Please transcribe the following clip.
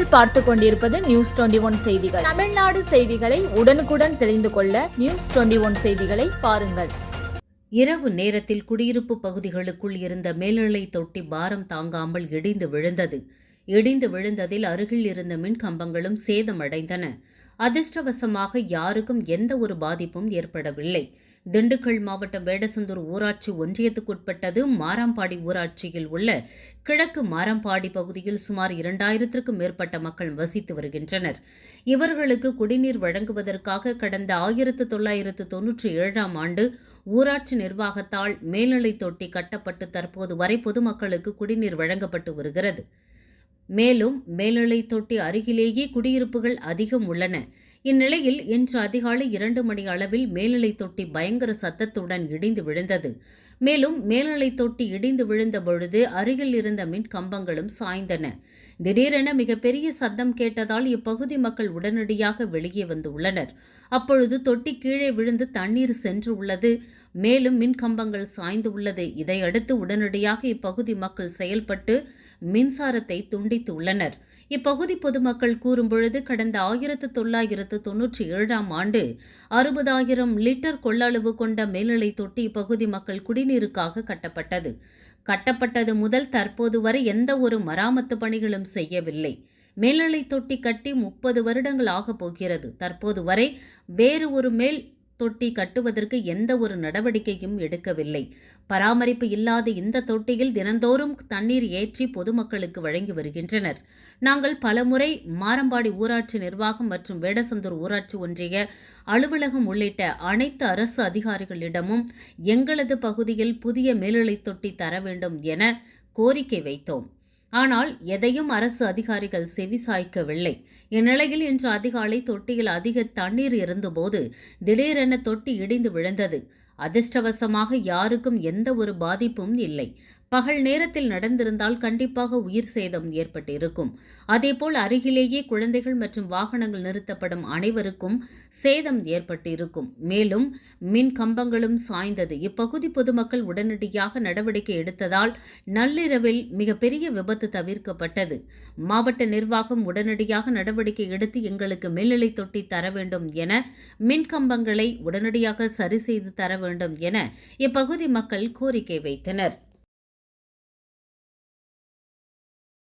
நீங்கள் பார்த்து கொண்டிருப்பது நியூஸ் டுவெண்டி ஒன் செய்திகள். தமிழ்நாடு செய்திகளை உடனுக்குடன் தெரிந்து கொள்ள நியூஸ் டுவெண்டி ஒன் செய்திகளை பாருங்கள். இரவு நேரத்தில் குடியிருப்பு பகுதிகளுக்குள் இருந்த மேல்நிலை தொட்டி பாரம் தாங்காமல் இடிந்து விழுந்தது. இடிந்து விழுந்ததில் அருகில் இருந்த மின் கம்பங்களும் சேதமடைந்தன. அதிர்ஷ்டவசமாக யாருக்கும் எந்த ஒரு பாதிப்பும் ஏற்படவில்லை. திண்டுக்கல் மாவட்டம் வேடசந்தூர் ஊராட்சி ஒன்றியத்துக்குட்பட்டது மாராம்பாடி ஊராட்சியில் உள்ள கிழக்கு மாரம்பாடி பகுதியில் சுமார் இரண்டாயிரத்திற்கும் மேற்பட்ட மக்கள் வசித்து வருகின்றனர். இவர்களுக்கு குடிநீர் வழங்குவதற்காக கடந்த ஆயிரத்து தொள்ளாயிரத்து தொன்னூற்றி ஏழாம் ஆண்டு ஊராட்சி நிர்வாகத்தால் மேல்நிலை தொட்டி கட்டப்பட்டு தற்போது வரை பொதுமக்களுக்கு குடிநீர் வழங்கப்பட்டு வருகிறது. மேலும் மேல்நிலை தொட்டி அருகிலேயே குடியிருப்புகள் அதிகம் உள்ளன. இந்நிலையில் இன்று அதிகாலை இரண்டு மணி அளவில் மேல்நிலை தொட்டி பயங்கர சத்தத்துடன் இடிந்து விழுந்தது. மேலும் மேல்நிலை தொட்டி இடிந்து விழுந்த பொழுது அருகில் இருந்த மின் கம்பங்களும் சாய்ந்தன. திடீரென மிகப்பெரிய சத்தம் கேட்டதால் இப்பகுதி மக்கள் உடனடியாக வெளியே வந்துள்ளனர். அப்பொழுது தொட்டி கீழே விழுந்து தண்ணீர் சென்று உள்ளது. மேலும் மின் கம்பங்கள் சாய்ந்து உள்ளது. இதையடுத்து உடனடியாக இப்பகுதி மக்கள் செயல்பட்டு மின்சாரத்தை துண்டித்து உள்ளனர். இப்பகுதி பொதுமக்கள் கூறும்பொழுது கடந்த ஆயிரத்து தொள்ளாயிரத்து தொன்னூற்றி ஏழாம் ஆண்டு அறுபதாயிரம் லிட்டர் கொள்ளளவு கொண்ட மேல்நிலை தொட்டி இப்பகுதி மக்கள் குடிநீருக்காக கட்டப்பட்டது. கட்டப்பட்டது முதல் தற்போது வரை எந்த ஒரு மராமத்து பணிகளும் செய்யவில்லை. மேல்நிலை தொட்டி கட்டி முப்பது வருடங்கள் ஆகப் போகிறது. தற்போது வரை வேறு ஒரு மேல் தொட்டி கட்டுவதற்கு எந்த ஒரு நடவடிக்கையும் எடுக்கவில்லை. பராமரிப்பு இல்லாத இந்த தொட்டியில் தினந்தோறும் தண்ணீர் ஏற்றி பொதுமக்களுக்கு வழங்கி வருகின்றனர். நாங்கள் பலமுறை மாரம்பாடி ஊராட்சி நிர்வாகம் மற்றும் வேடசந்தூர் ஊராட்சி ஒன்றிய அலுவலகம் உள்ளிட்ட அனைத்து அரசு அதிகாரிகளிடமும் எங்களது பகுதியில் புதிய மேல்நிலை தொட்டி தர வேண்டும் என கோரிக்கை வைத்தோம். ஆனால் எதையும் அரசு அதிகாரிகள் செவிசாய்க்கவில்லை இந்நிலையில் இன்று அதிகாலை தொட்டியில் அதிக தண்ணீர் இருந்தபோது திடீரென தொட்டி இடிந்து விழுந்தது. அதிர்ஷ்டவசமாக யாருக்கும் எந்த ஒரு பாதிப்பும் இல்லை. பகல் நேரத்தில் நடந்திருந்தால் கண்டிப்பாக உயிர் சேதம் ஏற்பட்டிருக்கும். அதேபோல் அருகிலேயே குழந்தைகள் மற்றும் வாகனங்கள் நிறுத்தப்படும் அனைவருக்கும் சேதம் ஏற்பட்டிருக்கும். மேலும் மின் கம்பங்களும் சாய்ந்தது. இப்பகுதி பொதுமக்கள் உடனடியாக நடவடிக்கை எடுத்ததால் நள்ளிரவில் மிகப்பெரிய விபத்து தவிர்க்கப்பட்டது. மாவட்ட நிர்வாகம் உடனடியாக நடவடிக்கை எடுத்து எங்களுக்கு மேல்நிலை தொட்டி தர வேண்டும் என மின் கம்பங்களை உடனடியாக சரி செய்து தர வேண்டும் என இப்பகுதி மக்கள் கோரிக்கை வைத்தனர்.